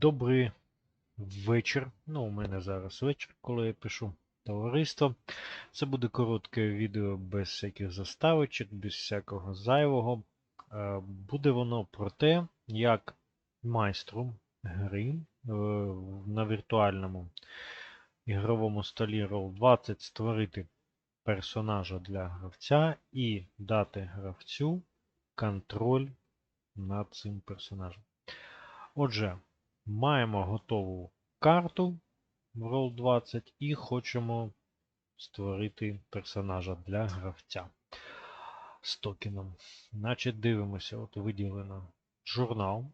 Добрий вечір. Ну, у мене зараз вечір, коли я пишу товариство. Це буде коротке відео без всяких заставочок, без всякого зайвого. Е, Буде воно про те, як майстру гри е, на віртуальному ігровому столі Roll20 створити персонажа для гравця і дати гравцю контроль над цим персонажем. Отже, маємо готову карту в Roll20 і хочемо створити персонажа для гравця з токеном. Значить, дивимося, от виділено журнал,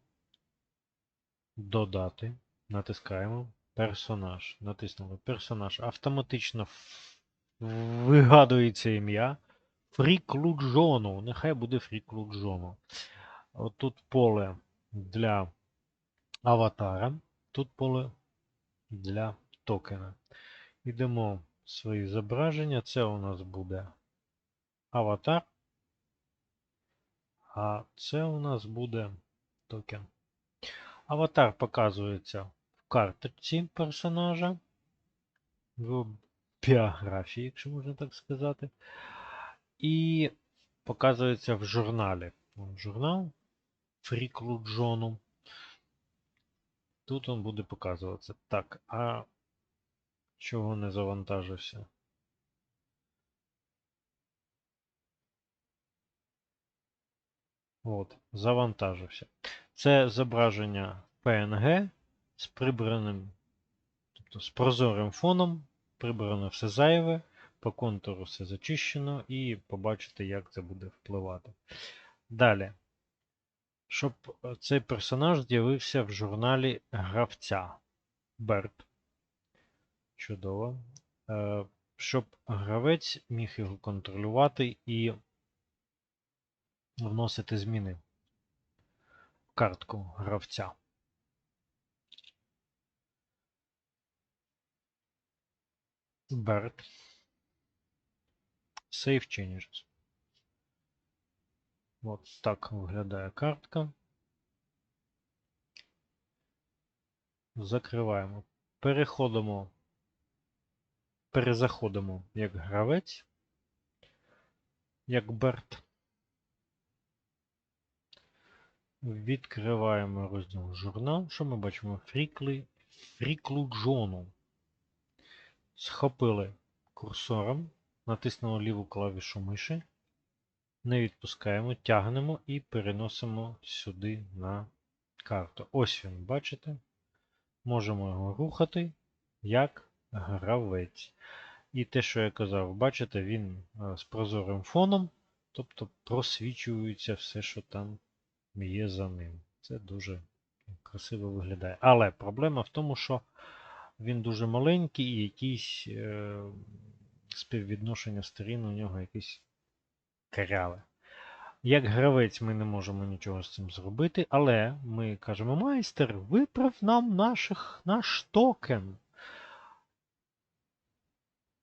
додати, натискаємо персонаж. Натиснули персонаж. Автоматично вигадується ім'я. Фріклуджону. Нехай буде Фріклуджону. От тут поле для аватара. Тут поле для токена. Йдемо в свої зображення. Це у нас буде аватар. А це у нас буде токен. Аватар показується в карточці персонажа. В біографії, якщо можна так сказати. І показується в журналі. Вон Журнал Фріклуджону. Тут він буде показуватися. Так, а чого не завантажився? От, завантажився. Це зображення PNG з прибраним, тобто з прозорим фоном, прибрано все зайве, по контуру все зачищено, і побачите, як це буде впливати. Далі. Щоб е, цей персонаж з'явився в журналі гравця Берт. Чудово. Е, Щоб гравець міг його контролювати і вносити зміни в картку гравця. Берт. Save changes. От так виглядає картка. Закриваємо. Переходимо, перезаходимо як гравець, як Берт. Відкриваємо розділ журнал. Що ми бачимо? Фрікли, фріклуджону. Схопили курсором, натиснули ліву клавішу миші. Не відпускаємо, тягнемо і переносимо сюди на карту. Ось він, бачите? Можемо його рухати як гравець. І те, що я казав, бачите, він е, з прозорим фоном, тобто просвічується все, що там є за ним. Це дуже красиво виглядає. Але проблема в тому, що він дуже маленький і якісь е, співвідношення сторін у нього якісь каряве. Як гравець ми не можемо нічого з цим зробити, але ми кажемо, майстер, виправ нам наших, наш токен.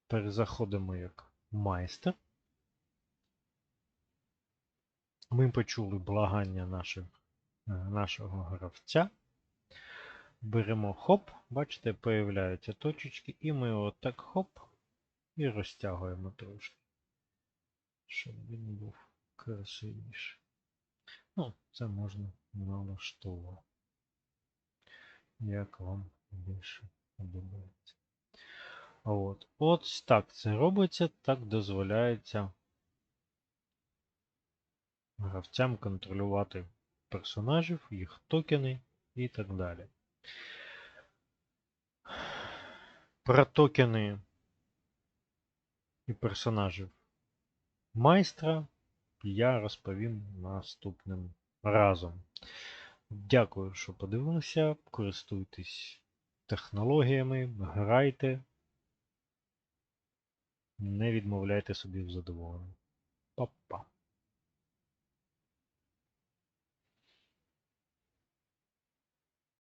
Перезаходимо як майстер. Ми почули благання наших, е, нашого гравця. Беремо хоп, бачите, появляються точечки, і ми отак хоп і розтягуємо трошки, щоб він був красивіше. Ну, це можна налаштовувати. Як вам більше подобається. От. От так це робиться, так дозволяється гравцям контролювати персонажів, їх токени і так далі. Про токени і персонажів майстра я розповім наступним разом. Дякую, що подивилися. Користуйтесь технологіями, грайте. Не відмовляйте собі в задоволенні. Па-па.